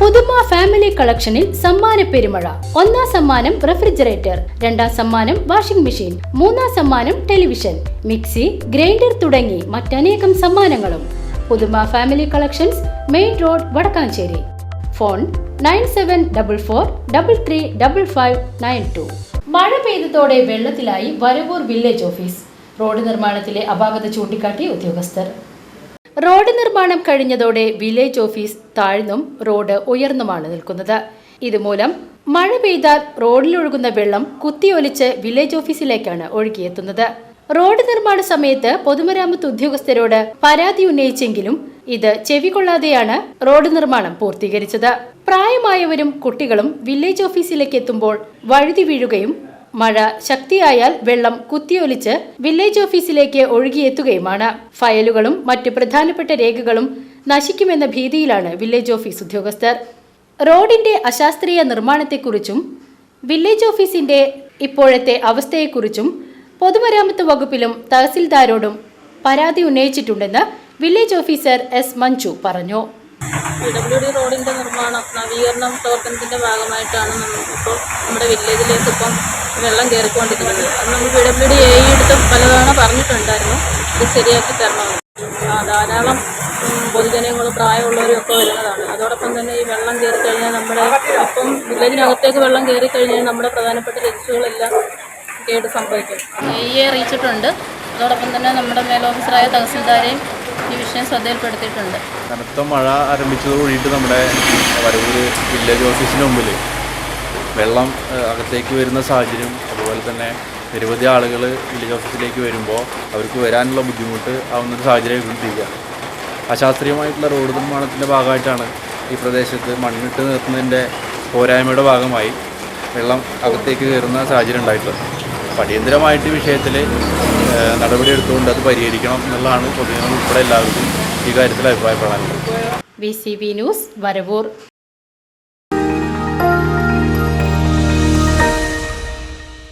പുതുമ ഫാമിലി കളക്ഷനിൽ സമ്മാന പെരുമഴ. ഒന്നാം സമ്മാനം റെഫ്രിജറേറ്റർ രണ്ടാം സമ്മാനം വാഷിംഗ് മെഷീൻ മൂന്നാം സമ്മാനം ടെലിവിഷൻ മിക്സി ഗ്രൈൻഡർ തുടങ്ങി മറ്റനേകം സമ്മാനങ്ങളും. Puthuma family collections main road Vadakkanchery. Phone nine seven double four double three double five nine two. മഴ പെയ്തതോടെ വെള്ളത്തിലായി വരവൂർ വില്ലേജ് ഓഫീസ് റോഡ് നിർമ്മാണത്തിലെ അപാകത ചൂണ്ടിക്കാട്ടി ഉദ്യോഗസ്ഥർ. റോഡ് നിർമ്മാണം കഴിഞ്ഞതോടെ വില്ലേജ് ഓഫീസ് താഴ്ന്നും റോഡ് ഉയർന്നുമാണ് നിൽക്കുന്നത്. ഇതുമൂലം മഴ പെയ്താൽ റോഡിലൊഴുകുന്ന വെള്ളം കുത്തിയൊലിച്ച് വില്ലേജ് ഓഫീസിലേക്കാണ് ഒഴുകിയെത്തുന്നത്. റോഡ് നിർമ്മാണ സമയത്ത് പൊതുമരാമത്ത് ഉദ്യോഗസ്ഥരോട് പരാതി ഉന്നയിച്ചെങ്കിലും ഇത് ചെവികൊള്ളാതെയാണ് റോഡ് നിർമ്മാണം പൂർത്തീകരിച്ചത്. പ്രായമായവരും കുട്ടികളും വില്ലേജ് ഓഫീസിലേക്ക് എത്തുമ്പോൾ വഴുതി വീഴുകയും മഴ ശക്തിയായാൽ വെള്ളം കുത്തിയൊലിച്ച് വില്ലേജ് ഓഫീസിലേക്ക് ഒഴുകിയെത്തുകയുമാണ്. ഫയലുകളും മറ്റ് പ്രധാനപ്പെട്ട രേഖകളും നശിക്കുമെന്ന ഭീതിയിലാണ് വില്ലേജ് ഓഫീസ് ഉദ്യോഗസ്ഥർ. റോഡിന്റെ അശാസ്ത്രീയ നിർമ്മാണത്തെക്കുറിച്ചും വില്ലേജ് ഓഫീസിന്റെ ഇപ്പോഴത്തെ അവസ്ഥയെക്കുറിച്ചും പൊതുമരാമത്ത് വകുപ്പിലും തഹസിൽദാരോടും പരാതി ഉന്നയിച്ചിട്ടുണ്ടെന്ന് വില്ലേജ് ഓഫീസർ എസ് മഞ്ജു പറഞ്ഞു. പി ഡബ്ല്യു ഡി റോഡിന്റെ നിർമ്മാണം നവീകരണ പ്രവർത്തനത്തിന്റെ ഭാഗമായിട്ടാണ് ഇപ്പോൾ നമ്മുടെ വില്ലേജിലേക്ക് ഇപ്പം വെള്ളം കയറിക്കൊണ്ടിരിക്കുന്നത്. അത് നമ്മൾ പി ഡബ്ല്യു ഡി എ എടുത്ത് പലതവണ പറഞ്ഞിട്ടുണ്ടായിരുന്നു. ഇത് ശരിയാക്കി തരണമെന്ന്. ധാരാളം പൊതുജനങ്ങൾ പ്രായമുള്ളവരും ഒക്കെ വരുന്നതാണ്. അതോടൊപ്പം തന്നെ ഈ വെള്ളം കയറി കഴിഞ്ഞാൽ നമ്മുടെ ഇപ്പം വില്ലേജിനകത്തേക്ക് വെള്ളം കയറി കഴിഞ്ഞാൽ നമ്മുടെ പ്രധാനപ്പെട്ട രജിസ്റ്ററുകളെല്ലാം കേട് സംഭവിക്കും. എ അറിയിച്ചിട്ടുണ്ട്. അതോടൊപ്പം തന്നെ നമ്മുടെ മേലോഫീസറായ തഹസിൽദാരെയും ഈ വിഷയം ശ്രദ്ധയിൽപ്പെടുത്തിയിട്ടുണ്ട്. കനത്ത മഴ ആരംഭിച്ചതോടുകൂടിയിട്ട് നമ്മുടെ വരവൂർ വില്ലേജ് ഓഫീസിന് മുമ്പിൽ വെള്ളം അകത്തേക്ക് വരുന്ന സാഹചര്യം അതുപോലെ തന്നെ നിരവധി ആളുകൾ വില്ലേജ് ഓഫീസിലേക്ക് വരുമ്പോൾ അവർക്ക് വരാനുള്ള ബുദ്ധിമുട്ട് ആവുന്നൊരു സാഹചര്യം കൊണ്ടിരിക്കുകയാണ് അശാസ്ത്രീയമായിട്ടുള്ള റോഡ് നിർമ്മാണത്തിന്റെ ഭാഗമായിട്ടാണ് ഈ പ്രദേശത്ത് മണ്ണിട്ട് നിർത്തുന്നതിന്റെ പോരായ്മയുടെ ഭാഗമായി വെള്ളം അകത്തേക്ക് കയറുന്ന സാഹചര്യം ഉണ്ടായിട്ടുള്ളത്. അപ്പോൾ അടിയന്തരമായിട്ട് വിഷയത്തിൽ നടപടി എടുത്തുകൊണ്ട് അത് പരിഹരിക്കണം എന്നുള്ളതാണ് പൊതുജനങ്ങൾ ഉൾപ്പെടെ എല്ലാവർക്കും ഈ കാര്യത്തിൽ അഭിപ്രായപ്പെടാനുള്ളത്. B C B news Varavoor.